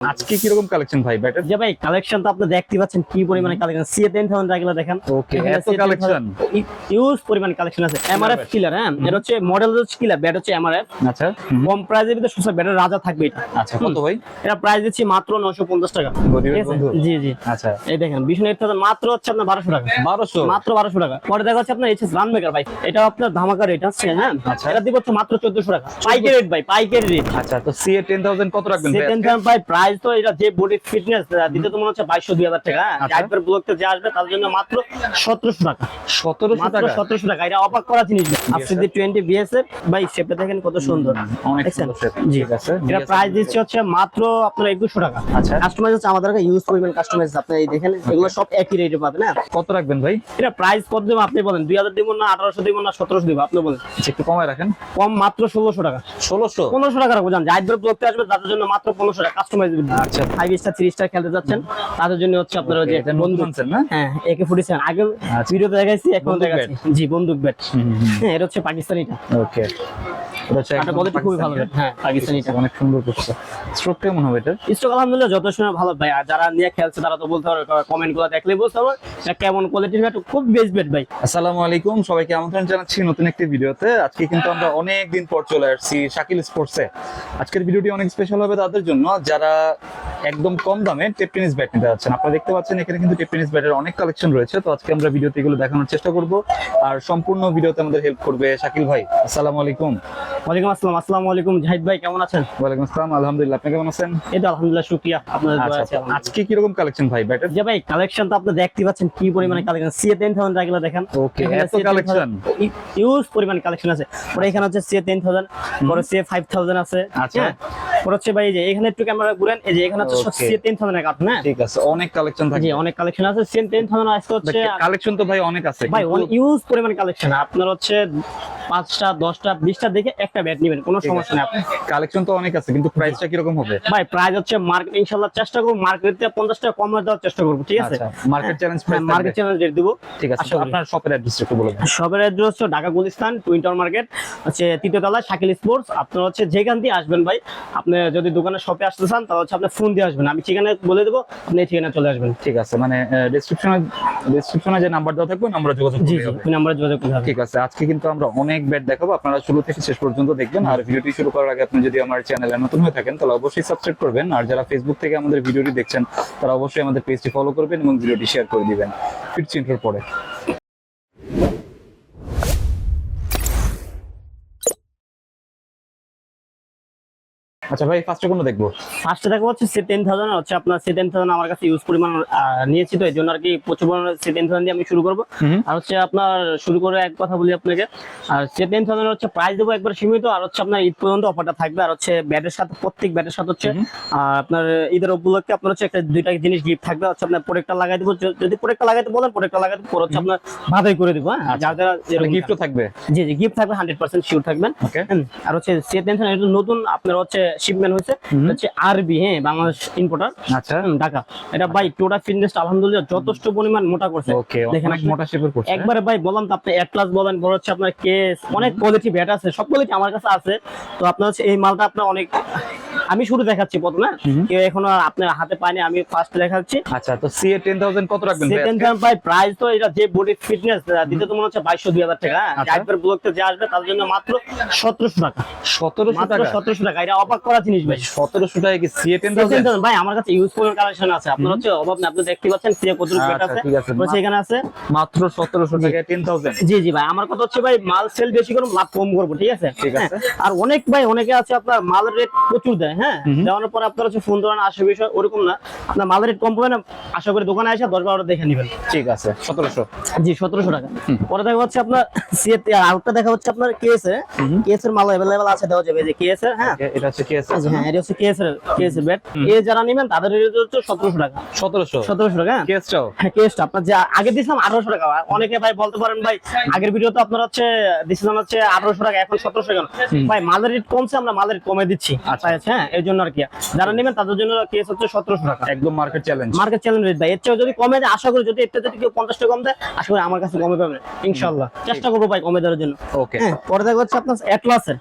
আজকে কালেকশন ভাই ব্যাটার যে ভাই কালেকশন তো আপনি দেখতে পাচ্ছেন কি পরিমাণে কালেকশন সি টেন থাউজেন্ড রাখলে দেখেন। Okay, এত collection? ইউজ পরিমাণ কালেকশন আছে। এমআরএফ কিলার হ্যাঁ? এটা হচ্ছে মডেল হচ্ছে কিলার ব্যাট হচ্ছে এমআরএফ আচ্ছা কম ভিতরে ব্যাটের রাজা থাকবে এটা। আচ্ছা কত ভাই? এটা প্রাইস দিচ্ছি মাত্র নশো পঞ্চাশ টাকা। জি জি। আচ্ছা। এই দেখেন বিষ্ণু থাউজেন্ড মাত্র হচ্ছে আপনার বারোশো টাকা। বারোশো? মাত্র বারোশো টাকা। পরে দেখা যাচ্ছে আপনার এইচএস রান মেকার ভাই। এটা আপনার ধামাকা রেট আছে হ্যাঁ? আচ্ছা। এটা দিব হচ্ছে মাত্র চোদ্দশো টাকা। পাইকারি রেট ভাই পাইকারি রেট আচ্ছা তো সি এ টেন থাউজেন্ড কত রাখবেন? ভাই সেকেন্ড আজকে? টাইম ভাই প্রাইস তো এটা যে বডি ফিটনেস দিতে তো মনে হচ্ছে বাইশশো দুই হাজার টাকা আচ্ছা। একবার ব্লকতে যে আসবে তার জন্য মাত্র সতেরোশো টাকা। সতেরোশো টাকা? সতেরোশো টাকা। এটা অবাক করা জিনিস আজকে যে টোয়েন্টি বিএস এর ভাই শেপটা দেখেন কত সুন্দর। অনেক সুন্দর জি। এটা প্রাইস দিচ্ছে হচ্ছে মাত্র আপনার একুশশো টাকা। আচ্ছা। কাস্টমাইজ হচ্ছে আমাদের কাছে ইউজ করবেন কাস্টমাইজ আপনি এই দেখেন এগুলো সব একই রেটে পাবেন হ্যাঁ? কত রাখবেন ভাই? এটা প্রাইস কত দেবো আপনি বলেন। দুই হাজার দিব না আঠারোশো দিব না সতেরোশো দিব আপনি বলেন। আচ্ছা, একটু কমায় রাখেন। কম মাত্র ষোলোশো টাকা। ষোলোশো? পনেরোশো টাকা রাখব জান। যাইদের ব্লকতে আসবে তাদের জন্য মাত্র পনেরোশো টাকা। কাস্টমাইজ আচ্ছা। ফাইভ স্টার থ্রি স্টার খেলতে যাচ্ছেন তাদের জন্য হচ্ছে আপনার যে বন্দুক। না? হ্যাঁ একে ফুটি সেভেন আগে। ভিডিওতে দেখাইছি এখন দেখাচ্ছি। জি বন্দুক ব্যাট হ্যাঁ এটা হচ্ছে পাকিস্তানিটা। ওকে এটা হচ্ছে এটা একদম কোয়ালিটি খুবই ভালো হ্যাঁ পাকিস্তানিটা অনেক সুন্দর করছে। স্ট্রোক কেমন হবে এটা স্টক আলহামদুলিল্লাহ যত ভালো। ভাই আর যারা নিয়ে খেলছে তারা তো বলতে পারবে কমেন্টগুলো দেখলে বুঝতে পারবে। কেমন কোয়ালিটির ব্যাট খুব বেস্ট ব্যাট ভাই। আসসালামু আলাইকুম সবাইকে আমন্ত্রণ জানাচ্ছি নতুন একটি ভিডিওতে। আজকে কিন্তু আমরা অনেক দিন পর চলে আসছি শাকিল স্পোর্টসে আজকের ভিডিওটি অনেক স্পেশাল হবে তাদের জন্য। যারা একদম কম দামে টেপ টেনিস ব্যাট নিতে যাচ্ছেন। আপনারা দেখতে পাচ্ছেন এখানে কিন্তু টেপ টেনিস ব্যাটের অনেক কালেকশন রয়েছে। তো আজকে আমরা ভিডিওতে এগুলো দেখানোর চেষ্টা করব। আর সম্পূর্ণ ভিডিওতে আমাদের হেল্প করবে শাকিল ভাই। আসসালামু আলাইকুম। ওয়ালাইকুম আসসালাম। আসসালামু আলাইকুম। জাহিদ ভাই কেমন আছেন? ওয়ালাইকুম আসসালাম। আলহামদুলিল্লাহ আপনি কেমন আছেন? এই তো আলহামদুলিল্লাহ শুকরিয়া। আপনাদের দোয়া আচ্ছা আছে আচ্ছা। আজকে কীরকম কালেকশন ভাই ব্যাটের যে ভাই কালেকশন তো আপনি দেখতে পাচ্ছেন কি পরিমাণে কালেকশন সিএ টেন থাউজেন্ড রাখলে দেখেন। এখানে এত collection? ইউজ পরিমাণ কালেকশন আছে। পরে এখানে হচ্ছে সিএ টেন থাউজেন্ড পরে সিএ ফাইভ থাউজেন্ড আছে। আচ্ছা। হ্যাঁ। পরে হচ্ছে ভাই এই যে এখানে একটু ক্যামেরা ঘুরেন। এই যে এখানে হচ্ছে Okay. CA ten thousand cartoon ঠিক আছে অনেক কালেকশন থাকে জি অনেক কালেকশন আছে। সিএ টেন থাউজেন্ড আজকে হচ্ছে কালেকশন তো ভাই অনেক আছে ভাই ইউজ পরিমাণ কালেকশন আপনার হচ্ছে পাঁচটা দশটা বিশটা দেখে একটা ব্যাট নেবেন কোনো সমস্যা নেই আপনার। কালেকশন তো অনেক আছে কিন্তু প্রাইসটা কীরকম হবে? ভাই প্রাইস হচ্ছে মার্কেট ইনশাল্লাহ চেষ্টা করব মার্কেট থেকে পঞ্চাশ টাকা কম দেওয়ার চেষ্টা করব ঠিক আছে? Market challenge market channel rate দিব। ঠিক আছে আপনার শপের অ্যাড্রেস একটু বলে দিন। অ্যাড্রেস হচ্ছে ঢাকা গুলিস্তান টুইন্টার মার্কেট হচ্ছে তৃতীয় তলায় শাকিল স্পোর্টস আপনার হচ্ছে যেখান দিয়ে আসবেন ভাই আপনি যদি দোকানে শপে আসতে চান তাহলে হচ্ছে আপনি ফোন দিয়ে আসবেন। আমি ঠিকানা বলে দেবো আপনি এই ঠিকানা চলে আসবেন। ঠিক আছে মানে ডেসক্রিপশনে ডেসক্রিপশনে যে নাম্বার দেওয়া থাকবে আমরা যোগাযোগ জি জি নাম্বারে যোগাযোগ করতে ঠিক আছে আজকে কিন্তু আমরা অনেক ব্যাট দেখাবো। আপনারা শুরু থেকে শেষ পর্যন্ত দেখবেন। আর ভিডিওটি শুরু করার আগে আপনি যদি আমার চ্যানেলে নতুন হয়ে থাকেন তাহলে অবশ্যই সাবস্ক্রাইব করবেন। আর যারা ফেসবুক থেকে আমাদের ভিডিওটি দেখছেন তারা অবশ্যই আমাদের পেজটি ফলো করবেন এবং ভিডিওটি শেয়ার করে দিবেন। ফিরছি ইন্টার পরে। আচ্ছা ভাই ফার্স্টে কোনো দেখব? ফার্স্টে দেখো হচ্ছে সি টেন থাউজেন্ড হচ্ছে আপনার সি টেন থাউজেন্ড আমার কাছে ইউজ পরিমাণ নিয়েছি তো এই জন্য আর কি প্রচুর পরিমাণে সি টেন থাউজেন্ড দিয়ে আমি শুরু করব। আর হচ্ছে আপনার শুরু করে এক কথা বলি আপনাকে আর সি টেন থাউজেন্ড হচ্ছে প্রাইস দেবো একবার সীমিত আর হচ্ছে আপনার ঈদ পর্যন্ত অফারটা থাকবে আর হচ্ছে ব্যাটের সাথে প্রত্যেক ব্যাটের সাথে হচ্ছে আপনার ঈদের উপলক্ষে আপনার হচ্ছে একটা দুইটা জিনিস গিফট থাকবে হচ্ছে আপনার প্রোডাক্টটা লাগাই দেবো যদি প্রোডাক্টটা লাগাইতে বলেন প্রোডাক্টটা লাগাইতে পরে হচ্ছে আপনার বাধাই করে দেবো হ্যাঁ আচ্ছা। যারা যারা গিফটও থাকবে? জি জি গিফট থাকবে হান্ড্রেড পার্সেন্ট শিওর থাকবেন ওকে আর হচ্ছে সে টেনশন এটা নতুন আপনার হচ্ছে শিপমেন্ট হয়েছে। হচ্ছে আরবি হ্যাঁ বাংলাদেশ ইম্পোর্টার আচ্ছা। ঢাকা। এটা ভাই টোটা ফিটনেস আলহামদুলিল্লাহ যথেষ্ট পরিমাণ মোটা করছে। দেখেন মোটা শেপের করছে। একবারে ভাই বললাম তো আপনি এক ক্লাস বলেন বড় হচ্ছে আপনার কেস অনেক কোয়ালিটি ব্যাট আছে সব কোয়ালিটি আমার কাছে আছে। তো আপনার হচ্ছে এই মালটা আপনার অনেক আমি শুরু দেখাচ্ছি প্রথমে। কেউ এখনও আপনার হাতে পায়নি আমি ফার্স্ট দেখাচ্ছি। আচ্ছা তো সিএ টেন থাউজেন্ড কত রাখবেন সেকেন্ড আজকে? ভাই প্রাইস তো এটা যে বডি ফিটনেস দিতে তো মনে হচ্ছে বাইশশো দুই হাজার টাকা আচ্ছা। একবার ব্লকতে যে আসবে তার জন্য মাত্র সতেরোশো টাকা। সতেরোশো টাকা? সতেরোশো টাকা এটা অবাক করা জিনিস ভাই। সতেরোশো টাকা কি সিএ টেন থাউজেন্ড ভাই আমার কাছে ইউজফুল কালেকশন আছে। আপনার হচ্ছে অভাব না আপনি দেখতে পাচ্ছেন সে কত আচ্ছা, আছে। আছে। এখানে আছে। মাত্র সতেরোশো টাকায় টেন থাউজেন্ড জি জি ভাই আমার কথা হচ্ছে ভাই মাল সেল বেশি করুন লাভ কম করব ঠিক আছে? ঠিক আছে। হ্যাঁ, আর অনেক ভাই অনেকে আছে আপনার মালের রেট প্রচুর দেয় হ্যাঁ? দেওয়ানোর পর আপনার হচ্ছে ফোন ধরেন আসে বিষয় ওরকম না। আপনার মালের রেট কম পাবে না আশা করি দোকানে এসে দশ বারোটা দেখে নেবেন। ঠিক আছে সতেরোশো। জি সতেরোশো টাকা। পরে দেখা হচ্ছে আপনার সিএতে দেখা হচ্ছে আপনার কেএস এর। কেএস এর মাল অ্যাভেলেবেল আছে দেওয়া যাবে যে কেএস এর হ্যাঁ? এটা হচ্ছে হ্যাঁ এটা হচ্ছে কেএস এর কেএস এর ব্যাট এ যারা নেবেন তাদের রেট হচ্ছে সতেরোশো টাকা। সতেরোশো। সতেরোশো টাকা হ্যাঁ? হ্যাঁ আপনার যে আগে দিয়েছিলাম আঠারোশো টাকা। অনেকে ভাই বলতে পারেন ভাই আগের ভিডিও তো আপনার হচ্ছে দিয়েছিলাম হচ্ছে আঠারোশো টাকা এখন সতেরোশো টাকা ভাই মালের রেট কমছে আমরা মালের রেট কমে দিচ্ছি। আচ্ছা। হ্যাঁ এর জন্য আর কি। যারা নেবেন তাদের জন্য কেস হচ্ছে সতেরোশো টাকা। একদম market challenge market challenge rate দেয় এর চেয়ে যদি কমে দেয় আশা করি যদি থেকে কেউ পঞ্চাশ টাকা কম দেয় আশা করি আমার কাছে কমে পাবে। ইনশাল্লাহ চেষ্টা করব ভাই কমে দেওয়ার জন্য। ওকে হ্যাঁ পরে দেখা হচ্ছে আপনার অ্যাটলাসের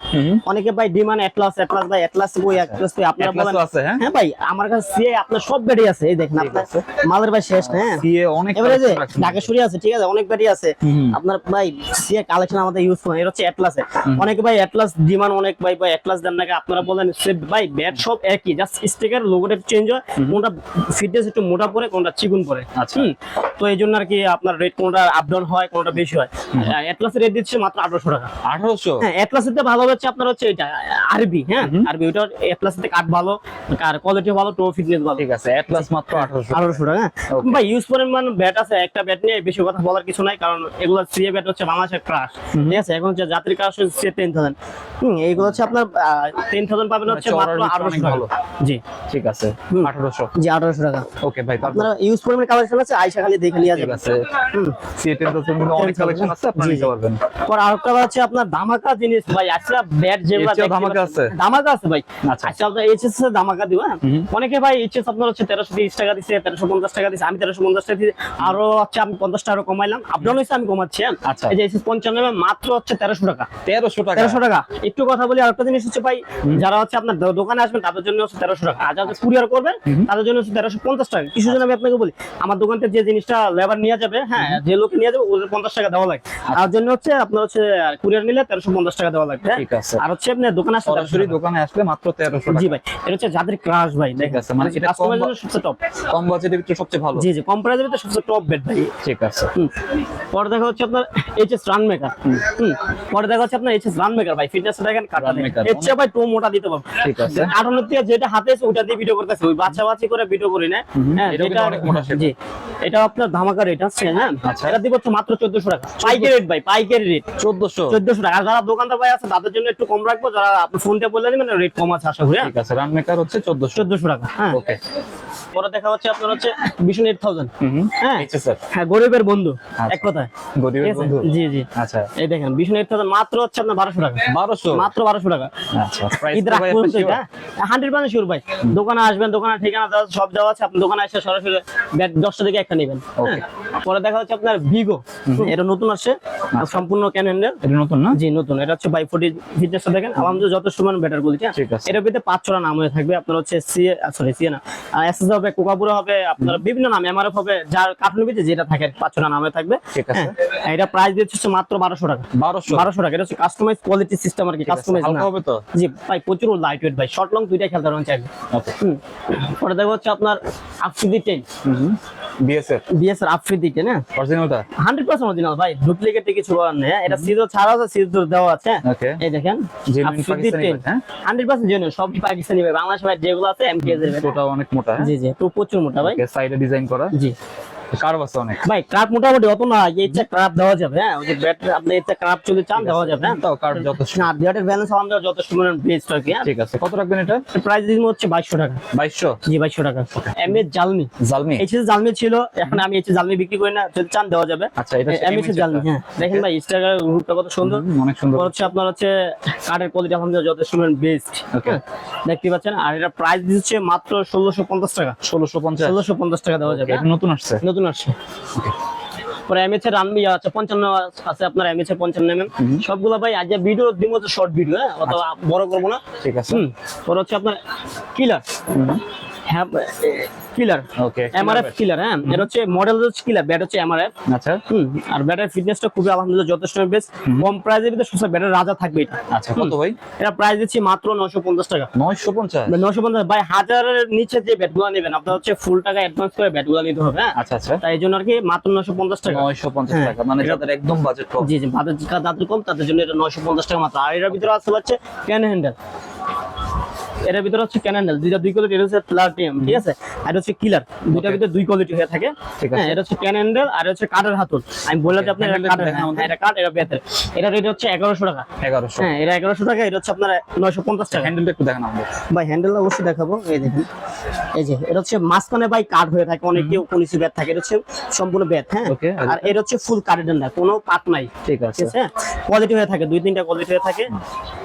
অনেকে ভাই ডিমান্ড অ্যাটলাস অ্যাটলাস ভাই অ্যাটলাস বই অ্যাটলাস আপনারা বলেন। হ্যাঁ? ভাই আমার কাছে সিএ আপনার সব ব্যাটারি আছে। এই দেখেন আপনার মালের ভাই শেষ হ্যাঁ? সিএ অনেক এবারে যে আছে। ঠিক আছে অনেক ব্যাটারি আছে। আপনার ভাই সিএ কালেকশন আমাদের ইউজ করেন এটা হচ্ছে অনেকে ভাই অ্যাটলাস ডিমান্ড অনেক ভাই ভাই অ্যাটলাস দেন নাকি আপনারা বলেন সে ভাই ব্যাট সব একই জাস্ট স্টিকার লোগোটা চেঞ্জ হয় কোনটা ফিটনেস একটু মোটা পড়ে কোনটা চিকুন পড়ে আচ্ছা। হুম, তো এই জন্য আর কি আপনার রেট কোনটা আপ ডাউন হয় কোনটা বেশি হয়। অ্যাটলাসের রেট দিচ্ছে মাত্র আঠারোশো টাকা। আঠারোশো? হ্যাঁ অ্যাটলাসের ভালো হচ্ছে আপনার হচ্ছে এটা আরবি হ্যাঁ? আরবি ওটা অ্যাটলাসের থেকে কাঠ ভালো আর কোয়ালিটি ভালো টো ফিটনেস ভালো। ঠিক আছে অ্যাটলাস মাত্র আঠারোশো। আঠারোশো টাকা হ্যাঁ? ভাই ইউজ পরিমাণ ব্যাট আছে একটা ব্যাট নিয়ে বেশি কথা বলার কিছু নাই কারণ এগুলো সিএ ব্যাট হচ্ছে বাংলাদেশের ক্রাশ ঠিক আছে? এখন হচ্ছে জাতির ক্রাশ হচ্ছে টেন থাউজেন্ড হম এইগুলো হচ্ছে আপনার টেন থাউজেন্ড পাবেন হচ্ছে অনেক টাকা ভালো। জি। ঠিক আছে হুম। আঠারোশো। জি আঠারোশো টাকা। ওকে ভাই আপনারা ইউজ পরিমাণ কালেকশন আছে আইসা খালি দেখে নিয়ে যাবেন আছে। হুম। সিএ কিন্তু অনেক কালেকশন আছে আপনারা নিতে পারবেন। পর আরেকটা হচ্ছে আপনার ধামাকা জিনিস ভাই আজকে ব্যাট যেগুলো এর চেয়েও দেখতে ধামাকা আছে? ধামাকা আছে ভাই। আচ্ছা। এইচএস এর ধামাকা দিব অনেকে ভাই এইচএস আপনার হচ্ছে তেরোশো তিরিশ টাকা দিচ্ছে তেরোশো পঞ্চাশ টাকা দিচ্ছে আমি তেরোশো পঞ্চাশ টাকা দিচ্ছি আরও হচ্ছে আমি পঞ্চাশ টাকা আরও কমাইলাম। আপডাউন হয়েছে আমি কমাচ্ছি হ্যাঁ? আচ্ছা। এই যে এইচএস পঞ্চান্ন মাত্র হচ্ছে তেরোশো টাকা। তেরোশো টাকা। তেরোশো টাকা। একটু কথা বলি আরেকটা জিনিস হচ্ছে ভাই যারা হচ্ছে আপনার দোকানে আসবেন তাদের জন্য হচ্ছে তেরোশো টাকা। আর যারা কুরিয়ার করবেন তাদের জন্য হচ্ছে তেরোশো পঞ্চাশ টাকা। কিছু জন আমি আপনাকে বলি আমার দোকান থেকে যে জিনিসটা লেবার নিয়ে যাবে হ্যাঁ যে লোকে নিয়ে যাবে ওদের পঞ্চাশ টাকা দেওয়া লাগে তার জন্য হচ্ছে আপনার হচ্ছে কুরিয়ার নিলে তেরোশো পঞ্চাশ টাকা দেওয়া লাগবে হ্যাঁ? ঠিক আছে। আর হচ্ছে আপনার দোকানে আসলে সরাসরি দোকানে আসলে মাত্র তেরোশো জি ভাই এটা হচ্ছে যাদের ক্রাশ ভাই ঠিক আছে, মানে এটা কম জন্য সবচেয়ে টপ কম বাজেটের ভিতরে সবচেয়ে ভালো। জি জি কম প্রাইসের ভিতরে সবচেয়ে টপ বেড ভাই। ঠিক আছে। পরে দেখা হচ্ছে আপনার এইচএস রান মেকার পরে দেখা হচ্ছে আপনার এইচএস রান মেকার ভাই ফিটনেস দেখেন কাটা maker, এর চেয়ে ভাই টো মোটা দিতে পারব। ঠিক আছে। আটানোর থেকে যেটা হাতে আছে ওটা দিয়ে ভিডিও করতেছে। ওই বাচ্চা বাচ্চি করে ভিডিও করি না। হ্যাঁ এটাও যেটা কিন্তু অনেক মোটা shape। জি। এটা আপনার ধামাকা রেট আছে হ্যাঁ? আচ্ছা। এটা দিব হচ্ছে মাত্র চোদ্দশো টাকা। পাইকারি রেট ভাই পাইকারি রেট চোদ্দশো। চোদ্দশো টাকা। যারা দোকানদার ভাই আছে তাদের জন্য একটু কম রাখব। যারা আপনি ফোনটা বলে নেবেন রেট কম আছে আশা করি হ্যাঁ? ঠিক আছে রান মেকার হচ্ছে চোদ্দশো। চোদ্দশো টাকা হ্যাঁ। ওকে পরে দেখা হচ্ছে আপনার হচ্ছে ভীষণ এইট থাউজেন্ড হ্যাঁ? হ্যাঁ গরিবের বন্ধু আচ্ছা। এক কথায়। গরিবের বন্ধু। জি জি। আচ্ছা। এই দেখেন এইট থাউজেন্ড মাত্র হচ্ছে আপনার বারোশো টাকা। বারোশো? মাত্র বারোশো টাকা। আচ্ছা এটা? হান্ড্রেড পার্সেন্ট শিওর ভাই। দোকানে আসবেন দোকানে ঠিকানা সব দেওয়া আছে। আপনি দোকানে এসে সরাসরি ব্যাট দশটা থেকে একটা নেবেন। হ্যাঁ। পরে দেখা হচ্ছে আপনার ভিগো এটা নতুন আসছে। সম্পূর্ণ ক্যানেন্ডের এটা নতুন না? জি নতুন। এটা হচ্ছে বাই ফোর্টি ফিটনেসটা দেখেন। আলহামদুলিল্লাহ যথেষ্ট মান আছে। এটার ভিতরে পাঁচ ছড়া নাম হয়ে থাকবে। আপনার হচ্ছে সিএ সরি সিএ না। এসএস হবে কোকাপুরা হবে আপনার বিভিন্ন নাম এমআরএফ হবে যার কার্টুনের ভিতরে যেটা থাকে পাঁচ ছড়া নামে থাকবে। ঠিক আছে। হ্যাঁ, এটা প্রাইস দিচ্ছে মাত্র বারোশো টাকা। বারোশো। বারোশো টাকা। এটা হচ্ছে কাস্টমাইজ কোয়ালিটি সিস্টেম আর কি কাস্টমাইজ হবে তো? জি ভাই প্রচুর লাইট ওয়েট ভাই শর্ট লং দুইটাই খেলতে পারবেন চাইলে। ওকে হুম। পরে দেখো হচ্ছে আপনার আফ্রিদি টেন বিএসএফ বিএস এর আফ্রিদি টেন হ্যাঁ? অরিজিনালটা হান্ড্রেড পার্সেন্ট অরিজিনাল ভাই। ডুপ্লিকেট কিছু করার নেই হ্যাঁ? এটা সিজো ছাড়া আছে সিজো দেওয়া আছে হ্যাঁ? এই দেখেন Afridi ten? Hundred percent genuine সব পাকিস্তানি ভাই। বাংলাদেশ ভাই যেগুলো আছে এমকেএস এর। ওটা অনেক মোটা হ্যাঁ? জি জি তো প্রচুর মোটা ভাই। সাইডে ডিজাইন করা। জি। কার্ভ আছে অনেক? ভাই ক্রাফ মোটামুটি অত না ইচ্ছা ক্রাফ দেওয়া যাবে হ্যাঁ ওই যে ব্যাট আপনি ইচ্ছা চলে চান দেওয়া যাবে হ্যাঁ। তাও কার্ভ যথেষ্ট। না ব্যাটের ব্যালেন্স আমাদের যথেষ্ট মানে বেস্ট আর কি হ্যাঁ। ঠিক আছে কত রাখবেন এটা? প্রাইস দিন হচ্ছে বাইশশো টাকা। বাইশশো? জি বাইশশো টাকা। M S Zalmi Zalmi HS Zalmi ছিল এখন আমি এইচএস জালমি বিক্রি করি না যদি চান দেওয়া যাবে। আচ্ছা, এটা জালমি হ্যাঁ। দেখেন ভাই ইনস্টাগ্রাম গ্রুপটা কত সুন্দর। অনেক সুন্দর। হচ্ছে আপনার হচ্ছে কার্ডের কোয়ালিটি যথেষ্ট বেস্ট Okay. দেখতে পাচ্ছেন আর এটা প্রাইস দিচ্ছে মাত্র ষোলোশো পঞ্চাশ টাকা। ষোলোশো পঞ্চাশ? ষোলোশো পঞ্চাশ টাকা দেওয়া যাবে। এটা নতুন আসছে? নতুন আসছে। পরে এমএচ এর রানবি আছে পঞ্চান্ন আছে আপনার এমএচ এর পঞ্চান্ন এমএম সবগুলো ভাই আজ ভিডিও দিব হচ্ছে শর্ট ভিডিও হ্যাঁ? অত বড় করব না। ঠিক আছে। হম। পরে হচ্ছে আপনার killer killer okay MRF killer হ্যাঁ? এটা হচ্ছে মডেল হচ্ছে কিলার ব্যাট হচ্ছে এমআরএফ আচ্ছা। হুম আর ব্যাটার ফিটনেসটা খুবই আলহামদুলিল্লাহ যথেষ্ট বেশ। কম প্রাইসের ভিতরে সবসময় ব্যাটার রাজা থাকবে এটা। আচ্ছা কত ভাই? এটা প্রাইস দিচ্ছি মাত্র নশো পঞ্চাশ টাকা। নয়শো পঞ্চাশ? নশো পঞ্চাশ ভাই হাজারের নিচে যে ব্যাটগুলো নেবেন আপনার হচ্ছে ফুল টাকা অ্যাডভান্স করে ব্যাটগুলো নিতে হবে হ্যাঁ? আচ্ছা আচ্ছা। তাই জন্য আর কি মাত্র নশো পঞ্চাশ টাকা। নয়শো পঞ্চাশ হ্যাঁ। টাকা মানে যাদের একদম বাজেট কম। জি জি বাজার যাদের কম তাদের জন্য এটা নয়শো পঞ্চাশ টাকা মাত্র। আর এটার ভিতরে আছে হচ্ছে ক্যান হ্যান্ডেল এটার ভিতরে হচ্ছে ক্যান হ্যান্ডেল দুইটা দুই কোয়ালিটি এটা হচ্ছে প্লাটিয়াম ঠিক আছে? আর হচ্ছে কিলার দুইটার ভিতরে দুই কোয়ালিটি হয়ে থাকে। হ্যাঁ এটা হচ্ছে ক্যান আর হচ্ছে কাঠের হাতুল আমি বললাম যে আপনার এটা। হ্যাঁ, এটা কাঠ এটা বেতের। এটা রেট হচ্ছে এগারোশো টাকা। এগারোশো। হ্যাঁ এটা এগারোশো টাকা এটা হচ্ছে আপনার নয়শো পঞ্চাশ টাকা। হ্যান্ডেলটা একটু দেখেন আমাদের। ভাই হ্যান্ডেল অবশ্যই দেখাবো। এই দেখেন। এই যে এটা হচ্ছে মাঝখানে ভাই কাঠ হয়ে থাকে অনেক কেউ কনিসি ব্যাট থাকে এটা হচ্ছে সম্পূর্ণ ব্যাট হ্যাঁ? আর এটা হচ্ছে ফুল কাঠের না কোনো পাত নাই। ঠিক আছে। ঠিক আছে কোয়ালিটি হয়ে থাকে দুই তিনটা কোয়ালিটি হয়ে থাকে।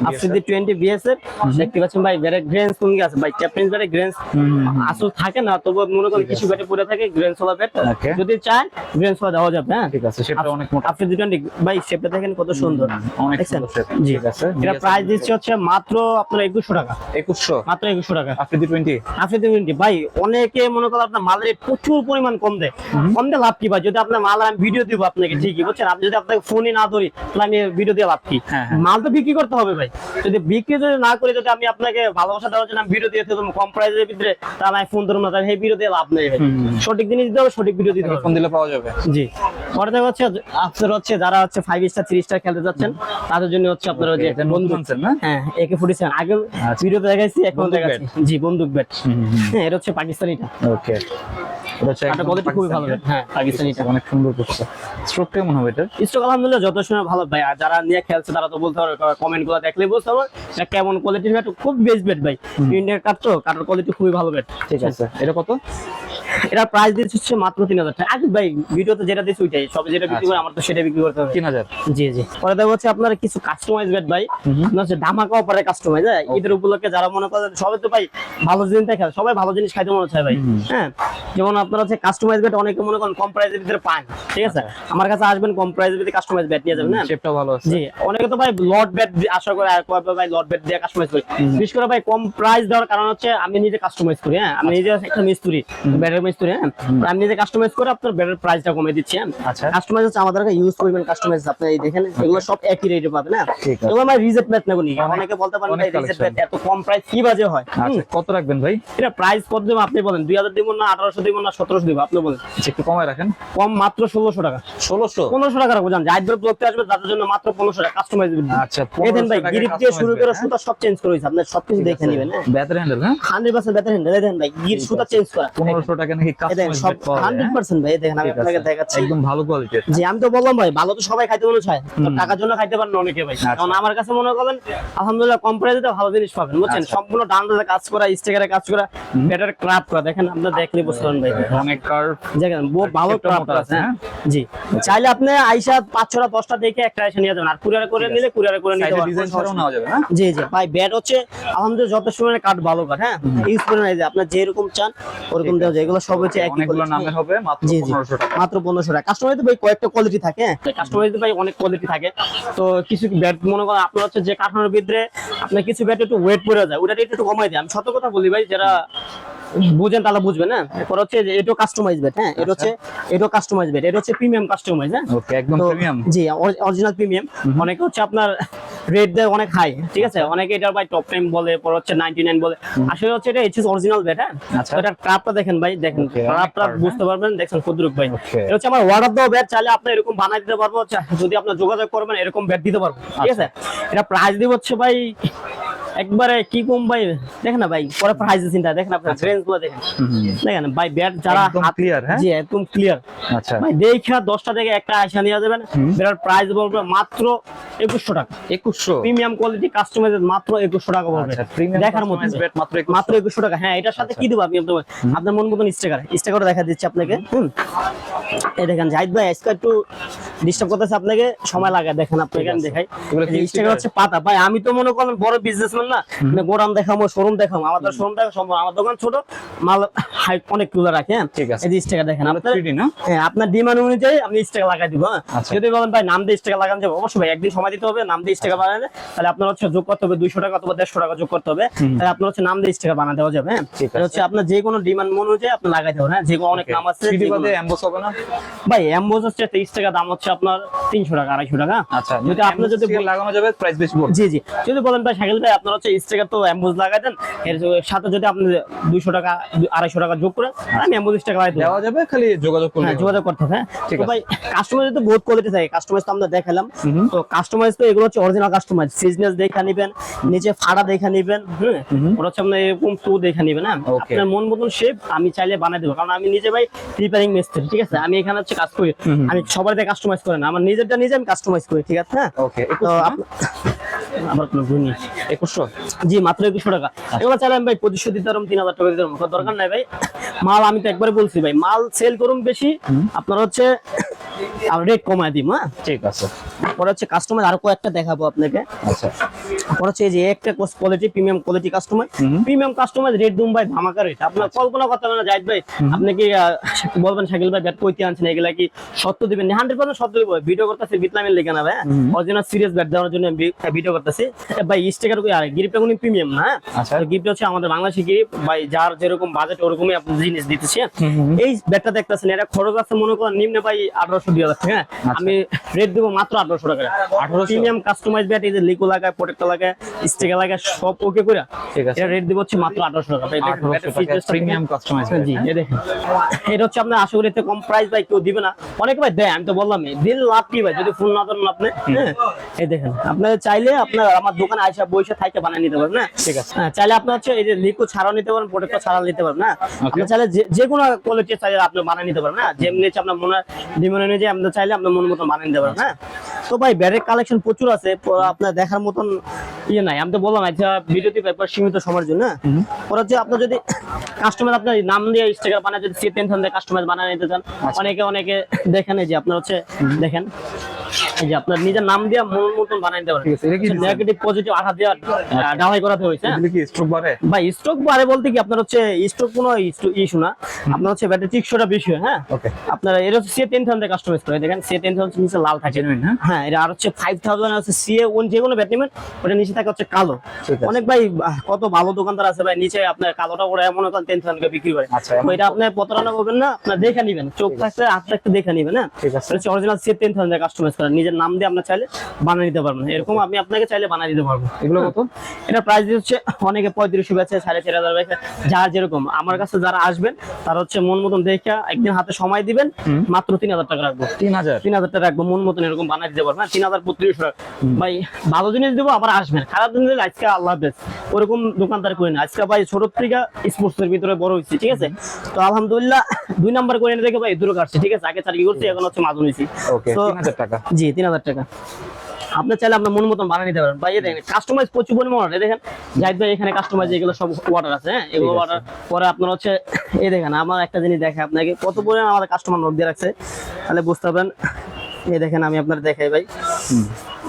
আফ্রিদি টোয়েন্টি বিএস এর দেখতে পাচ্ছেন ভাই ব্যাটের গ্রেন্স ভাই চ্যাপটেন্স ব্যাটে গ্রেন্স আসল থাকে না তবু মনে করেন কিছু ব্যাটে পড়ে থাকে গ্রেন্স ব্যাট যদি চান গ্রেন্স দেওয়া যাবে হ্যাঁ? ঠিক আছে সেটা অনেক মোটা। আপনি দুটো ভাই শেপটা দেখেন কত সুন্দর। অনেক সুন্দর। জি। আছে এটা প্রাইস দিচ্ছে হচ্ছে মাত্র আপনার একুশশো টাকা। একুশশো? মাত্র একুশশো টাকা। আফ্রিদি টোয়েন্টি আপনি দেখবেন কি ভাই অনেকে মনে করেন আপনার মালের প্রচুর পরিমাণ কম দেয়। কম দিয়ে লাভ কি ভাই? যদি আপনার মাল আমি ভিডিও দিব আপনাকে ঠিকই বুঝছেন? আপনি যদি আপনাকে ফোনই না ধরি তাহলে আমি ভিডিও দিয়ে লাভ কি? হ্যাঁ, হ্যাঁ। মাল তো বিক্রি করতে হবে ভাই। যদি বিক্রি যদি না করে যদি আমি আপনাকে ভালোবাসা আমি ভিডিও দিয়ে তুমি কম প্রাইসের ভিতরে ফোন ধরুন না তাহলে সেই ভিডিও দিয়ে লাভ নেই সঠিক জিনিস দিতে হবে সঠিক ভিডিও দিতে হবে। ফোন দিলে পাওয়া যাবে। জি। পরে দেখা হচ্ছে আপনার হচ্ছে যারা হচ্ছে ফাইভ স্টার থ্রি স্টার খেলতে যাচ্ছেন তাদের জন্য হচ্ছে আপনার যে বন্দুক। হ্যাঁ একে ফুটি সেভেন আগে ভিডিও ভিডিওতে দেখাইছি এখন দেখাচ্ছি। জি বন্দুক ব্যাট হ্যাঁ এটা হচ্ছে পাকিস্তানিটা। ওকে খুবই ভালো। হ্যাঁ পাকিস্তানিটা অনেক সুন্দর করছে। স্ট্রোক কেমন হবে এটা স্টক আলহামদুলিল্লাহ যথেষ্ট সময় ভালো ভাই। আর যারা নিয়ে খেলছে তারা তো বলতে পারবে কমেন্টগুলো দেখলে বুঝতে পারবে এটা কেমন কোয়ালিটির ব্যাট খুব বেস্ট ব্যাট ভাই। ইন্ডিয়ার কাট তো কাটার কোয়ালিটি খুবই ভালো ব্যাট ঠিক আছে। এটা কত? এটা প্রাইস দিচ্ছে হচ্ছে মাত্র তিন হাজার টাকা। আগে ভাই ভিডিওতে যেটা দিচ্ছে ওইটাই। সব যেটা বিক্রি করে আমার তো সেটা বিক্রি করতে হবে। তিন হাজার। জি জি। পরে দেখা হচ্ছে আপনার কিছু কাস্টমাইজ ব্যাট ভাই। হচ্ছে ধামাকা অফারে কাস্টমাইজ হ্যাঁ? ঈদের উপলক্ষে যারা মনে করেন সবাই তো ভাই ভালো জিনিস দেখে সবাই ভালো জিনিস খাইতে মনে হচ্ছে ভাই। হ্যাঁ? যেমন আপনার হচ্ছে কাস্টমাইজ ব্যাট অনেকে মনে করেন কম প্রাইসের ভিতরে পান ঠিক আছে? আমার কাছে আসবেন কম প্রাইসের ভিতরে কাস্টমাইজ ব্যাট নিয়ে যাবেন হ্যাঁ? শেপটা ভালো আছে। জি। অনেকে তো ভাই লট ব্যাট আশা করে আর কয় ভাই লট ব্যাট দিয়ে কাস্টমাইজ করি। বিশেষ করে ভাই কম প্রাইস দেওয়ার কারণ হচ্ছে আমি নিজে কাস্টমাইজ করি হ্যাঁ? আমি নিজে একটা মিস্ত্রি ব্যাটের মিস্ত্রি হ্যাঁ? তো আমি নিজে কাস্টমাইজ করে আপনার ব্যাটের প্রাইসটা কমিয়ে দিচ্ছি হ্যাঁ? আচ্ছা। কাস্টমাইজ হচ্ছে আমাদের ইউজ করবেন কাস্টমাইজ আপনি এই দেখেন এগুলো সব একই রেটে পাবেন হ্যাঁ? এগুলো আমার রিজেক্ট নেব নি অনেকে বলতে পারেন ভাই রিজেক্ট। ব্যাট এত কম প্রাইস কি বাজে হয়? আচ্ছা কত রাখবেন ভাই? এটা প্রাইস কত দেবো আপনি বলেন। দুই হাজার দিব না আঠারোশো দিব না সতেরোশো দিব আপনি বলেন। আচ্ছা, একটু কমায় রাখেন। কম মাত্র ষোলোশো টাকা। ষোলোশো? পনেরোশো টাকা রাখব জান জাহিদ ব্লকতে আসবে তাদের জন্য মাত্র পনেরোশো টাকা কাস্টমাইজ আচ্ছা দেন ভাই 1500 গিরিপ দিয়ে শুরু করে সুতা সব চেঞ্জ করে হয়েছে আপনার সবকিছু দেখে নেবেন হ্যাঁ? ব্যাটারি হ্যান্ডেল হ্যাঁ? হান্ড্রেড পার্সেন্ট বেতার হ্যান্ডেল দেন ভাই গির সুতা চেঞ্জ করা। পনেরোশো টাকা নাকি কাস্টমাইজ সব হান্ড্রেড পার্সেন্ট ভাই দেখেন আমি আপনাকে দেখাচ্ছি। একদম ভালো কোয়ালিটির জি আমি তো বললাম ভাই ভালো তো সবাই খাইতে মনে চায়। টাকার জন্য খাইতে পারেন অনেকে ভাই। আচ্ছা। কারণ আমার কাছে মনে করেন আলহামদুলিল্লাহ কম প্রাইসে ভালো জিনিস পাবেন বুঝছেন? আচ্ছা। সম্পূর্ণ ডান্ডালে কাজ করা স্টিকারে কাজ করা ব্যাটার ক্রাফট করা। দেখেন আপনারা দেখলে বুঝতে ভাই। অনেক কার্ভ দেখেন বহু ভালো ক্রাফট আছে আছে, হ্যাঁ? জি। চাইলে আপনি আইসা পাঁচ ছটা দশটা দেখে একটা আইসা নিয়ে যাবেন। আর কুরিয়ারে করে নিলে কুরিয়ারে করে নিতে পারবেন। জি জি। ভাই ব্যাট হচ্ছে আমাদের যত সময় কাঠ ভালো কাঠ হ্যাঁ? ইউজ যে আপনার যেরকম চান ওরকম দেওয়া যায়। এগুলো নামের হবে মাত্র জি জি। পনেরোশো টাকা। মাত্র পনেরোশো টাকা। কাস্টমাইজ ভাই কয়েকটা কোয়ালিটি থাকে কাস্টমাইজ ভাই অনেক কোয়ালিটি থাকে। তো কিছু ব্যাট মনে করেন আপনার হচ্ছে যে কাঠানোর ভিতরে আপনার কিছু ব্যাট একটু ওয়েট পড়ে যায় ওটা একটু কমাই দেয় আমি সত্য কথা বলি ভাই যারা বুঝেন তাহলে বুঝবেন হ্যাঁ? এরপর হচ্ছে যে এটো কাস্টমাইজ ব্যাট হ্যাঁ? এটা হচ্ছে এটো কাস্টমাইজ ব্যাট এটা হচ্ছে প্রিমিয়াম কাস্টমাইজ হ্যাঁ? ওকে একদম প্রিমিয়াম জি অরিজিনাল প্রিমিয়াম অনেকে হচ্ছে আপনার রেট দেয় অনেক হাই ঠিক আছে? অনেকে এটার ভাই টপ টাইম বলে পর হচ্ছে 99 বলে। আসলে হচ্ছে এটা এইচএস অরিজিনাল ব্যাট হ্যাঁ? আচ্ছা। এটার ক্রাফটটা দেখেন ভাই দেখেন। Curve, বুঝতে পারবেন দেখছেন ক্ষুদ্রক ভাই। এটা হচ্ছে আমার ওয়ার্ড অফ দ্য ব্যাট চাইলে আপনি এরকম বানাই দিতে পারব যদি আপনার যোগাযোগ করবেন এরকম ব্যাট দিতে পারব ঠিক আছে? এটা প্রাইস দিব হচ্ছে ভাই একবারে কি কম ভাই? দেখেন না ভাই পরে প্রাইস চিন্তা দেখেন আপনার রেঞ্জগুলো দেখেন। দেখেন ভাই ব্যাট যারা হাত- clear, হ্যাঁ? জি একদম ক্লিয়ার আচ্ছা। ভাই দেখা দশটা থেকে একটা আয়সা নিয়ে যাবেন। বেটার প্রাইস বলবে মাত্র একুশশো টাকা। একুশশো? প্রিমিয়াম কোয়ালিটি কাস্টমাইজ মাত্র একুশশো টাকা পড়বে আচ্ছা দেখার মতো ব্যাট মাত্র 2100 মাত্র একুশশো টাকা। হ্যাঁ এটার সাথে কি দেবো আপনি আপনার- মন মতন স্টিকার স্টিকার দেখা দিচ্ছি আপনাকে। হুম। এই দেখেন জাহিদ ভাই আজকে একটু ডিস্টার্ব করতেছে আপনাকে। সময় লাগে দেখেন আপনাকে আমি দেখাই। স্টিকার হচ্ছে পাতা। ভাই আমি তো মনে করেন বড় বিজনেসম্যান না? মানে গোডাউন দেখাবো শোরুম দেখাবো। আমাদের শোরুম দেখা সম্ভব আমার দোকান ছোট মাল হাই অনেক তুলে রাখে হ্যাঁ? ঠিক আছে। এই যে স্টিকার দেখেন আপনার 3D হ্যাঁ আপনার ডিমান্ড অনুযায়ী আপনি স্টিকার লাগাই দিব হ্যাঁ? আচ্ছা। যদি বলেন ভাই নাম দিয়ে স্টিকার লাগানো যাবে অবশ্যই ভাই একদিন সময় দিতে হবে নাম দিয়ে স্টিকার বানালে তাহলে আপনার হচ্ছে যোগ করতে হবে দুইশো টাকা অথবা দেড়শো টাকা যোগ করতে হবে। তাহলে আপনার হচ্ছে নাম দিয়ে স্টিকার বানাতে দেওয়া যাবে হ্যাঁ এটা হচ্ছে আপনার যে কোনো ডিমান্ড অনুযায়ী আপনি লাগাইতে হবে হ্যাঁ? যে কোনো অনেক নাম আছে 3D যেগুলো- এমবস হবে না? ভাই এমবোজ হচ্ছে তেইশ টাকা দাম হচ্ছে আপনার তিনশো টাকা আড়াইশো টাকা। আচ্ছা যদি আপনি যদি লাগানো যাবে প্রাইস বেশি জি জি। যদি বলেন ভাই শাকিল ভাই আপনার হচ্ছে স্টিকার তো অ্যাম্বুজ লাগাই দেন। এর সাথে যদি আপনি দুইশো টাকা আড়াইশো টাকা যোগ করেন আমি অ্যাম্বুজ স্টিকার লাগাই দেওয়া যাবে খালি যোগাযোগ করলে হ্যাঁ যোগাযোগ করতে হ্যাঁ। ঠিক আছে। ভাই কাস্টমাইজ তো বহুত কোয়ালিটি থাকে কাস্টমাইজ তো আমরা দেখালাম। তো কাস্টমাইজ তো এগুলো হচ্ছে অরিজিনাল কাস্টমাইজ সিজনেস দেখা নেবেন নিচে ফাড়া দেখা নেবেন হ্যাঁ ওটা হচ্ছে আপনার এরকম টু দেখা নেবেন হ্যাঁ। আপনার মন মতন শেপ আমি চাইলে বানাই দেবো কারণ আমি নিজে ভাই রিপেয়ারিং মিস্ত্রি ঠিক আছে? আমি এখানে হচ্ছে কাজ করি আমি সবার দিয়ে কাস্টমাইজ করি না আমার নিজেরটা নিজে আমি কাস্টমাইজ করি ঠিক আছে? হ্যাঁ? ওকে তো আপ- কোনো ভুল নেই। একুশশো? জি মাত্র একুশশো টাকা। এগুলো চাইলে ভাই পঁচিশশো দিতে পারব তিন হাজার টাকা দিতে পারব। দরকার নাই ভাই। মাল আমি তো একবারে বলছি ভাই মাল সেল করুন বেশি আপনার হচ্ছে রেট কমায় দিম হ্যাঁ? ঠিক আছে। পরে হচ্ছে কাস্টমার আরও কয়েকটা দেখাবো আপনাকে। আচ্ছা। পরে হচ্ছে যে একটা quality premium quality customer premium customer rate দুম ভাই ধামাকা রেট আপনার কল্পনা করতে পারেন জাহিদ ভাই। আপনি কি বলবেন শাকিল ভাই ব্যাট কইতে আনছেন এগুলা কি সত্য দিবেন? হান্ড্রেড পার্সেন্ট সত্য দিব ভিডিও করতেছি না ভাই অরিজিনাল সিরিয়াস ব্যাট দেওয়ার জন্য ভিডিও করতেছি। ভাই স্টিকার কই আর গিফটটা কোনো প্রিমিয়াম না হ্যাঁ? আচ্ছা। হচ্ছে আমাদের বাংলাদেশি গিফট ভাই যার যেরকম বাজেট ওরকমই আপনি জিনিস দিতেছি হ্যাঁ? এই ব্যাটটা দেখতেছেন এটা খরচ আছে মনে করেন নিম্নে ভাই আঠারোশো দুই হাজার টাকা হ্যাঁ? আচ্ছা। আমি রেট দিব মাত্র আঠারোশো টাকা। 1800? প্রিমিয়াম কাস্টমাইজ ব্যাট এই যে লিকো লাগায় প্রোটেক্টর লাগায় স্টিকার লাগায় সব ওকে করে। ঠিক আছে। রেট দিব হচ্ছে মাত্র আঠারোশো টাকা। প্রিমিয়াম কাস্টমাইজ জি দেখেন। এটা হচ্ছে আপনার আশা করি কম প্রাইস ভাই কেউ দিবে না। অনেকে ভাই দেয় আমি তো বললাম দিল লাভ কি ভাই? যদি ফুল না দেন আপনি এই দেখেন আপনার চাইলে আপনার আমার দোকানে আইসা বইসা থাইকে বানিয়ে নিতে পারবেন না ঠিক আছে। হ্যাঁ চাইলে আপনার হচ্ছে এই যে লিকো ছাড়াও নিতে পারেন প্রোটেক্টর ছাড়াও নিতে পারবেন না আপনি চাইলে যে- যে কোনো কোয়ালিটির চাইলে আপনি বানিয়ে নিতে পারবেন না যেমনি হচ্ছে আপনার মনে ডিমন অনুযায়ী আপনি চাইলে আপনার মন বানিয়ে নিতে পারবেন হ্যাঁ? তো ভাই ব্যাটের কালেকশন প্রচুর আছে আপনার দেখার মতন ইয়ে নাই। আমি তো বললাম আচ্ছা ভিডিওতে পেপার সীমিত সময়ের জন্য হ্যাঁ? পরে হচ্ছে আপনার যদি কাস্টমার আপনার নাম দিয়ে স্টিকার বানায় যদি সে টেনশন দিয়ে কাস্টমার বানিয়ে নিতে চান অনেকে অনেকে দেখেন এই যে আপনার হচ্ছে দেখেন। এই যে আপনার নিজের নাম দিয়ে মন মতন নিতে পারেন। ঠিক আছে, এটা কি নেগেটিভ পজিটিভ আঠা দিয়ে ঢালাই করাতে হয়েছে হ্যাঁ? এগুলো কি স্ট্রোক বাড়ে? ভাই স্ট্রোক বাড়ে বলতে কি আপনার হচ্ছে স্ট্রোক কোনো ইস্যু না। আপনার হচ্ছে ব্যাটারি টিকশোটা বেশি হয় হ্যাঁ? ওকে আপনার এটা হচ্ছে সে কাস্টমাইজ করে। দেখেন সে নিচে লাল থাকে। হ্যাঁ? হ্যাঁ এটা আর হচ্ছে ফাইভ থাউজেন্ড হচ্ছে সিএ ওন যে কোনো ওটা নিচে থাকে হচ্ছে কালো। অনেক ভাই কত ভালো দোকানদার আছে ভাই নিচে আপনার কালোটা ওরা এমন করেন টেন থাউজেন্ড বিক্রি করে। আচ্ছা, এটা আপনি প্রতারণা করবেন না আপনার দেখে নিবেন। চোখ থাকতে হাত থাকতে দেখে নিবেন হ্যাঁ? ঠিক আছে। অরিজিনাল সে কাস্টমাইজ করেন নিজের নাম দিয়ে আপনার চাইলে বানিয়ে নিতে পারবেন। এরকম আমি আপনাকে চাইলে বানিয়ে দিতে পারব। এগুলো কত? এটা প্রাইস হচ্ছে অনেকে পঁয়ত্রিশশো বেচে সাড়ে চার হাজার বেচে যার যেরকম। আমার কাছে যারা আসবেন তারা হচ্ছে মন মতন দেখে একদিন হাতে সময় দিবেন মাত্র তিন হাজার টাকা রাখব। তিন হাজার? তিন হাজার টাকা রাখব মন মতন এরকম বানিয়ে দিতে পারবেন। তিন হাজার টাকা ভাই ভালো জিনিস দেবো আবার আসবেন। খারাপ জিনিস দিলে আজকে আল্লাহ হাফেজ। ওরকম দোকানদার করি না। আজকে ভাই ছোট থেকে স্পোর্টস এর ভিতরে বড় হয়েছি ঠিক আছে? তো আলহামদুলিল্লাহ দুই নাম্বার করে এনে দেখে ভাই দূরে কাটছে ঠিক আছে? আগে চাকরি করছি এখন হচ্ছে মাঝুন হয়েছি তো জি তিন হাজার টাকা। আপনি চাইলে আপনার মন মতন বানিয়ে নিতে পারেন। ভাই দেখেন কাস্টমাইজ প্রচুর পরিমাণ এই দেখেন। জাহিদ ভাই এখানে কাস্টমাইজ এগুলো সব অর্ডার আছে হ্যাঁ? এগুলো। অর্ডার পরে আপনার হচ্ছে এই দেখেন আমার একটা জিনিস দেখে আপনাকে কত পরিমাণ আমাদের কাস্টমার নোট দিয়ে রাখছে তাহলে বুঝতে পারবেন। এই দেখেন আমি আপনার দেখাই ভাই।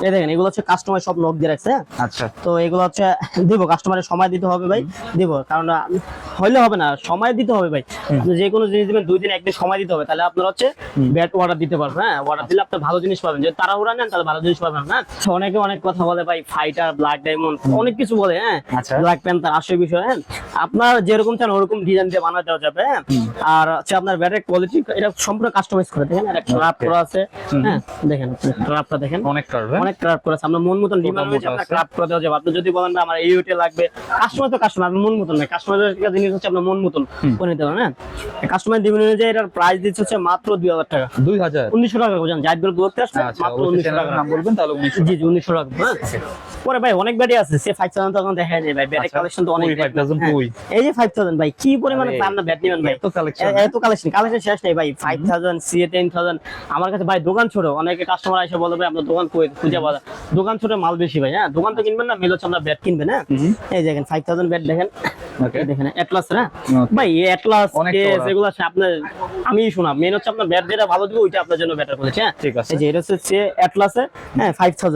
এই দেখেন এগুলো হচ্ছে কাস্টমার সব নোট দিয়ে রাখছে হ্যাঁ? আচ্ছা। তো এগুলো হচ্ছে দিব কাস্টমারের সময় দিতে হবে ভাই দিব কারণ হইলে হবে না সময় দিতে হবে ভাই। যে কোনো জিনিস দিবেন দুই দিন একদিন সময় দিতে হবে। তাহলে আপনার হচ্ছে ব্যাট অর্ডার দিতে পারবেন হ্যাঁ? অর্ডার দিলে আপনি ভালো জিনিস পাবেন। যদি তাড়াহুড়া নেন তাহলে ভালো জিনিস পাবেন না অনেকে অনেক কথা বলে ভাই ফাইটার ব্ল্যাক ডায়মন্ড অনেক কিছু বলে হ্যাঁ? আচ্ছা। ব্ল্যাক প্যান্থার আসল বিষয় হ্যাঁ? আপনার যেরকম চান ওরকম ডিজাইন দিয়ে বানাতে দেওয়া যাবে হ্যাঁ? আর হচ্ছে আপনার ব্যাটের কোয়ালিটি এটা সম্পূর্ণ কাস্টমাইজ করে দেখেন? আর একটা ট্রাপ করা আছে হ্যাঁ? দেখেন ট্রাপটা দেখেন। অনেক কাটবে অনেক ক্রাফট করেছে আমরা মন মতন ডিমান্ড হয়েছে আপনার আছে। ক্রাফট করে দেওয়া যাবে। আপনি যদি বলেন না আমার এই ওইটা লাগবে কাস্টমার তো কাস্টমার মন মতন না কাস্টমারের জিনিস হচ্ছে আপনার মন মতন করে নিতে পারেন হ্যাঁ? কাস্টমার ডিমান্ড অনুযায়ী এটার প্রাইস দিচ্ছে হচ্ছে মাত্র দুই হাজার টাকা। দুই হাজার? উনিশশো টাকা বুঝেন বলতে আসছে আচ্ছা মাত্র উনিশশো টাকা। নাম বলবেন তাহলে জি জি উনিশশো টাকা হ্যাঁ? পরে ভাই অনেক ব্যাটি আছে সে ফাইভ থাউজেন্ড তখন দেখা যায় ভাই ব্যাটের আচ্ছা, কালেকশন তো অনেক 5000 হ্যাঁ। এই যে ফাইভ থাউজেন্ড ভাই কি পরিমাণে না ব্যাট নেবেন ভাই। এত এ- এত কালেকশন কালেকশন শেষ নেই ভাই। Five thousand C ten thousand আমার কাছে ভাই দোকান ছোট অনেকে কাস্টমার এসে বলে ভাই আপনার দোকান কই খুঁজে পাওয়া দোকান ছোট মাল বেশি ভাই হ্যাঁ দোকান তো কিনবেন না মিল ব্যাট কিনবেন হ্যাঁ। এই দেখেন ফাইভ থাউজেন্ড ব্যাট দেখেন। Atlas Okay. ভাই অ্যাটলাস অনেক এগুলো আপনার আমি শোনা মেন হচ্ছে আপনার ব্যাট যেটা ভালো দিবে ওইটা আপনার জন্য বেটার করেছে হ্যাঁ। ঠিক আছে। এই যে এটা হচ্ছে অ্যাটলাসে হ্যাঁ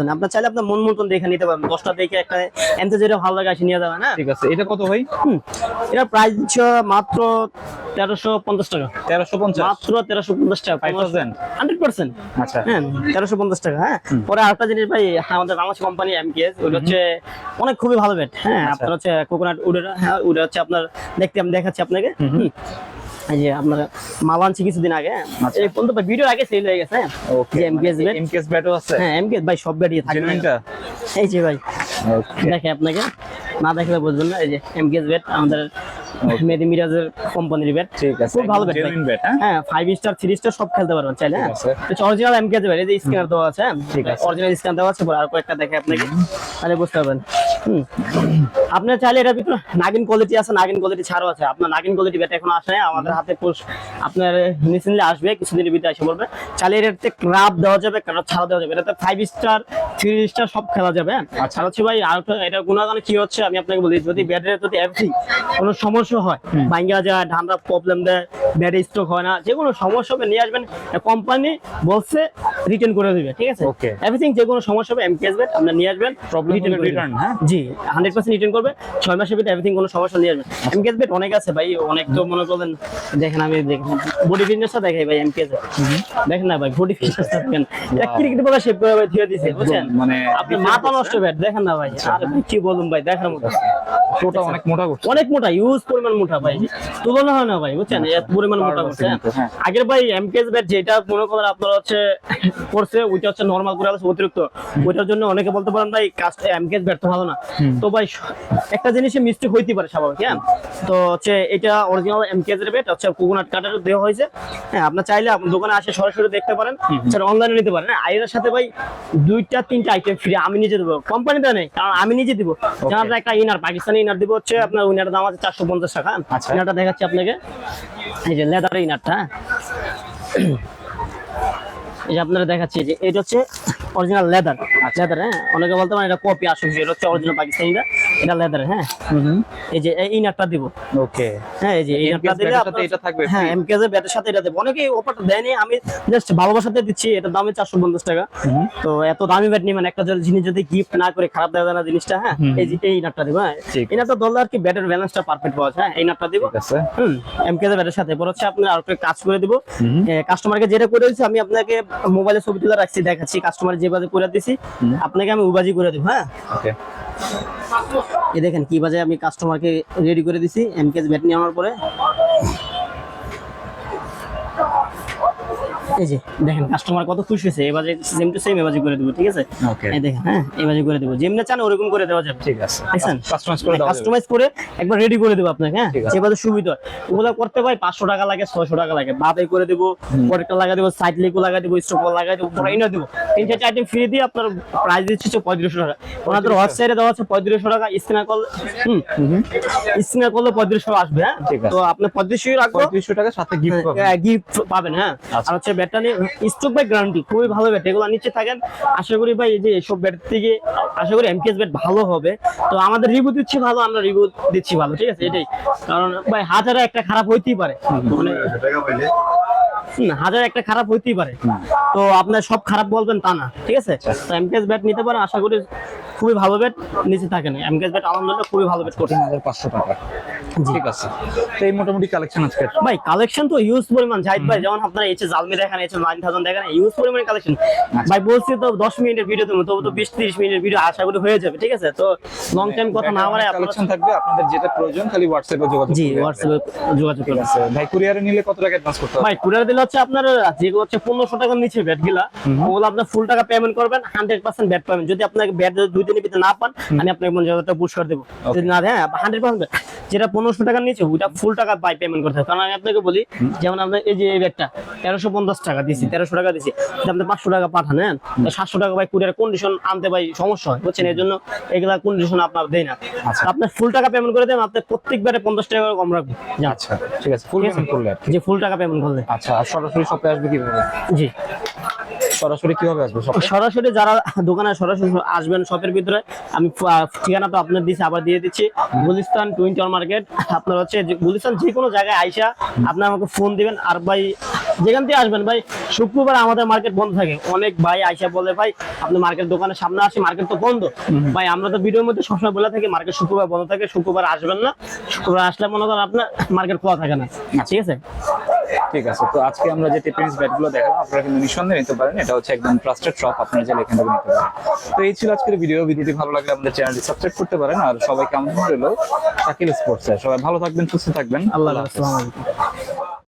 আপনার চাইলে আপনার মন মতন দেখে নিতে পারবেন। দশটা দেখে একটা এনতে যেটা ভালো লাগে আসে নিয়ে যাবেন হ্যাঁ ঠিক আছে এটা কত ভাই। এটার প্রাইস হচ্ছে মাত্র তেরোশো পঞ্চাশ টাকা। তেরোশো পঞ্চাশ? মাত্র তেরোশো পঞ্চাশ টাকা 5000 হান্ড্রেড পার্সেন্ট আচ্ছা। হ্যাঁ তেরোশো পঞ্চাশ টাকা হ্যাঁ। পরে আরেকটা জিনিস ভাই আমাদের বাংলাদেশ কোম্পানি এমকেএস ওটা হচ্ছে অনেক খুবই ভালো ব্যাট হ্যাঁ। আচ্ছা। আপনার হচ্ছে কোকোনাট উডের হ্যাঁ উডে হচ্ছে আপনার দেখতে আমি দেখাচ্ছি আপনাকে। যে আপনার মাল আনছি কিছুদিন আগে। হ্যাঁ। আচ্ছা। এই পর্যন্ত ভিডিও আগে সেল হয়ে গেছে ওকে যে এমকেএস ব্যাট এমকেএস ব্যাটও আছে? হ্যাঁ এমকেএস ভাই সব ব্যাটই থাকে জেনুইনটা এই যে ভাই দেখে আপনাকে। না দেখলে বুঝবেন না এই যে এমকেএস ব্যাট আমাদের মেদি মিরাজের কোম্পানির ব্যাট ঠিক আছে খুব ভালো ব্যাট হ্যাঁ? ফাইভ স্টার থ্রি স্টার সব খেলতে পারবেন চাইলে হ্যাঁ। অরিজিনাল এমকে দেবে এই যে স্ক্যানার দেওয়া আছে হ্যাঁ? ঠিক আছে। অরিজিনাল স্ক্যান দেওয়া আছে আর কয়েকটা দেখে আপনাকে তাহলে বুঝতে পারবেন। আপনার চাইলে এটার ভিতরে নাগিন কোয়ালিটি আছে নাগিন কোয়ালিটি ছাড়ও আছে। আপনার নাগিন কোয়ালিটি ব্যাট এখন আসে আমাদের হাতে পোষ- আপনার রিসেন্টলি আসবে কিছুদিনের ভিতরে এসে বলবে চাইলে এটাতে ক্রাব দেওয়া যাবে ক্রাব ছাড়া দেওয়া যাবে। এটাতে ফাইভ স্টার থ্রি স্টার সব খেলা যাবে হ্যাঁ? আচ্ছা। আর হচ্ছে ভাই আর এটা গুণাগানে কি হচ্ছে আমি আপনাকে বলি যদি ব্যাটের যদি কোনো সমস্যা হয়। ভাঙ্গা যায় ঠান্ডা প্রবলেম দেয় ব্যাটে স্ট্রোক হয় না যে কোনো সমস্যা হবে নিয়ে আসবেন কোম্পানি বলছে রিটার্ন করে দিবে ঠিক আছে. এভরিথিং যে কোনো সমস্যা হবে এমকেএস ব্যাট আপনি নিয়ে আসবেন করে দিবে। return, হ্যাঁ? জি হান্ড্রেড পার্সেন্ট রিটার্ন করবে ছয় মাসের ভিতরে এভরিথিং কোনো সমস্যা নিয়ে আসবেন এমকেএস বেট অনেক আছে ভাই অনেক তো মনে করলেন দেখেন আমি দেখেন বডি ফিটনেসটা দেখাই ভাই এমকেএস দেখেন না ভাই বডি ফিটনেসটা দেখেন। ক্রিকেট বলা শেপ করে ভাই দিয়ে দিছে বুঝছেন? মানে আপনি মাথা নষ্ট ব্যাট দেখেন না ভাই আর কি বলুন ভাই দেখার মতো। টোটা অনেক মোটা করছে। অনেক মোটা ইউজ পরিমাণ মোটা ভাই। তুলনা হয় না ভাই বুঝছেন? এত পরিমাণ মোটা করছে হ্যাঁ। আগের ভাই এমকেএস ব্যাট যেটা মনে করেন আপনার হচ্ছে করছে ওইটা হচ্ছে নরমাল করে আছে অতিরিক্ত। ওইটার জন্য অনেকে বলতে পারেন ভাই এমকেএস ব্যাট তো ভালো না। তো ভাই একটা জিনিসে মিস্টেক হইতে পারে স্বাভাবিক হ্যাঁ? তো হচ্ছে এটা অরিজিনাল এমকেএস এর ব্যাট হচ্ছে কোকোনাট কাটার দেওয়া হয়েছে। হ্যাঁ আপনার চাইলে আপনার দোকানে আসে সরাসরি দেখতে পারেন। স্যার অনলাইনে নিতে পারেন। হ্যাঁ আইএর সাথে ভাই দুইটা তিনটা আইটেম ফ্রি আমি নিজে দেবো। কোম্পানিতে নেই কারণ আমি নিজে দিব। একটা ইনার পাকিস্তানি ইনার দিব হচ্ছে আপনার ইনার দাম আছে চারশো পঞ্চাশ টাকা আচ্ছা। ইনারটা দেখাচ্ছি আপনাকে। এই যে লেদার ইনারটা। এই যে আপনারা দেখাচ্ছি যে এটা হচ্ছে অরিজিনাল লেদার লেদার হ্যাঁ? অনেকে বলতে পারেন এটা কপি এটা হচ্ছে অরিজিনাল পাকিস্তানিটা এটা লেদার হ্যাঁ? এই যে এই ইনারটা দিব। ওকে হ্যাঁ এই যে ইনারটা দিলে আপনার- এটা থাকবে হ্যাঁ? এমকেজ ব্যাটের সাথে এটা দেবো। অনেকে অফারটা দেয়নি আমি জাস্ট ভালোবাসাতে দিচ্ছি এটার দামে চারশো পঞ্চাশ টাকা। তো এত দামি ব্যাট নিবেন একটা জিনিস যদি গিফট না করে খারাপ দেওয়া না জিনিসটা হ্যাঁ? এই যে এই ইনারটা দিব হ্যাঁ? ইনারটা আর কি ব্যাটের ব্যালেন্সটা পারফেক্ট পাওয়া হ্যাঁ? এই ইনারটা দিব। হুম এমকেজ ব্যাটের সাথে। এরপর হচ্ছে আপনার আর একটা কাজ করে দিব। কাস্টমারকে যেটা করে দিচ্ছি আমি আপনাকে মোবাইলে ছবি তুলে রাখছি দেখাচ্ছি। কাস্টমার যেভাবে করে দিছি আপনাকে আমি উবাজি করে দেবো হ্যাঁ? ওকে। এই দেখেন কি বাজে আমি কাস্টমারকে রেডি করে দিছি এমকেজ ব্যাট নিয়ে আনার পরে। এই যে দেখেন কাস্টমার কত খুশি হয়েছে এবারে সেম টু সেম এবাজি করে দেবো ঠিক আছে? এই দেখেন হ্যাঁ এবাজি করে দেবো। যেমনি চান ওরকম করে দেওয়া যাবে। ঠিক আছে। দেখছেন? কাস্টমাইজ করে কাস্টমাইজ করে একবার রেডি করে দেবো আপনাকে হ্যাঁ? এবারে সুবিধা হয়। ওগুলো করতে ভাই পাঁচশো টাকা লাগে ছয়শো টাকা লাগে। বাপে করে দেবো পরেরটা লাগা দেবো সাইড লেগো লাগা দেবো স্টক লাগা দেবো পুরো ইনা দেবো। তিন চারটে আইটেম ফ্রি দিয়ে আপনার প্রাইস দিচ্ছে হচ্ছে পঁয়ত্রিশশো টাকা। ওনাদের ওয়েবসাইটে দেওয়া আছে পঁয়ত্রিশশো টাকা স্ক্রিনার কল হুম? স্ক্রিনার করলে পঁয়ত্রিশশো আসবে হ্যাঁ? তো আপনার পঁয়ত্রিশশো রাখব। পঁয়ত্রিশশো টাকার সাথে গিফট পাবেন। গিফট পাবেন হ্যাঁ। আচ্ছা। আর হচ্ছে ব্যাটটা নিয়ে স্টক বাই গ্যারান্টি খুবই ভালো ব্যাট এগুলো নিচে থাকেন। আশা করি ভাই এই যে এসব ব্যাট থেকে আশা করি এমকেএস ব্যাট ভালো হবে। তো আমাদের রিভিউ দিচ্ছি ভালো আমরা রিভিউ দিচ্ছি ভালো ঠিক আছে? এটাই। কারণ ভাই হাজারে একটা খারাপ হইতেই পারে। মানে হাজার একটা খারাপ হইতেই পারে। তো আপনার সব খারাপ বলবেন তা না ঠিক আছে? তো এমকেএস ব্যাট নিতে পারেন আশা করি খুবই ভালো ব্যাট নিচে থাকে থাকেন এমকেএস ব্যাট আলহামদুলিল্লাহ খুবই ভালো ব্যাট করছে। হাজার পাঁচশো টাকা। ঠিক আছে। তো এই মোটামুটি কালেকশন আজকে ভাই কালেকশন তো ইউজ পরিমাণ। জাহিদ ভাই যেমন আপনারা এইচে জালমি দেখেন নাইন থাউজেন্ড দেখেন ইউজ পরিমাণ কালেকশন ভাই বলছি তো দশ মিনিটের ভিডিও তুমি তবু তো বিশ তিরিশ মিনিটের ভিডিও আশা করি হয়ে যাবে ঠিক আছে? তো লং টাইম কথা না বলে কালেকশন থাকবে আপনাদের যেটা প্রয়োজন খালি হোয়াটসঅ্যাপে যোগাযোগ জি হোয়াটসঅ্যাপে যোগাযোগ করবেন। আছে। ভাই কুরিয়ারে নিলে কত টাকা অ্যাডভান্স করতে হবে? ভাই কুরিয়ার দিলে হচ্ছে আপনার যেগুলো হচ্ছে পনেরোশো টাকার নিচে ব্যাট গিলা ওগুলো আপনার ফুল টাকা পেমেন্ট করবেন হান্ড্রেড পার্সেন্ট ব্যাট পাবেন। যদি আপনাকে ব্যাট দুই দিনের ভিতরে না পান আমি আপনাকে পঞ্চাশ হাজার পুরস্কার দেবো। যদি না দেয় হান্ড্রেড পার্সেন্ট যেটা পনেরোশো টাকার নিচে ওইটা ফুল টাকা পাই পেমেন্ট করতে হবে। কারণ আমি আপনাকে বলি যেমন আপনার এই যে এই ব্যাগটা তেরোশো পঞ্চাশ টাকা দিছি তেরোশো টাকা দিছি। আপনি পাঁচশো টাকা পাঠান হ্যাঁ সাতশো টাকা ভাই কুরিয়ার কন্ডিশন আনতে ভাই সমস্যা হয় বুঝছেন? এই জন্য এগুলা কন্ডিশন আপনার দেয় না। আচ্ছা। আপনি ফুল টাকা পেমেন্ট করে দেন আপনি প্রত্যেক ব্যাটে পঞ্চাশ টাকা কম রাখবেন। আচ্ছা ঠিক আছে? ফুল পেমেন্ট করলে যে ফুল টাকা পেমেন্ট করলে। আচ্ছা আর সরাসরি শপে আসবে কীভাবে? জি। সরাসরি কীভাবে আসবে সরাসরি যারা দোকানে সরাসরি আসবেন শপের ভিতরে আমি ঠিকানা তো আপনার দিচ্ছি আবার দিয়ে দিচ্ছি। গুলিস্তান টুইন্টি মার্কেট আপনার হচ্ছে গুলিস্তান যে কোনো জায়গায় আইসা আপনি আমাকে ফোন দিবেন আর ভাই যেখান থেকে আসবেন ভাই শুক্রবার আমাদের মার্কেট বন্ধ থাকে। অনেক ভাই আইসা বলে ভাই আপনি মার্কেট দোকানের সামনে আসি মার্কেট তো বন্ধ। ভাই আমরা তো ভিডিওর মধ্যে সবসময় বলে থাকি মার্কেট শুক্রবার বন্ধ থাকে শুক্রবার আসবেন না। শুক্রবার আসলে মনে করেন আপনার মার্কেট খোলা থাকে না। ঠিক আছে? ঠিক আছে তো আজকে আমরা যে টেপিনিস ব্যাটগুলো দেখালাম আপনারা কিন্তু নিঃসন্দেহে নিতে পারেন। এটা হচ্ছে একদম ট্রাস্টেড শপ আপনারা চাইলে এখান থেকে নিতে পারেন। তো এই ছিল আজকের ভিডিও ভিডিওটি ভালো লাগলে আমাদের চ্যানেলটি সাবস্ক্রাইব করতে পারেন। আর সবাইকে আমন্ত্রণ রইল শাকিল স্পোর্টস সবাই ভালো থাকবেন সুস্থ থাকবেন। আল্লাহ হাফেজ। আসসালামু আলাইকুম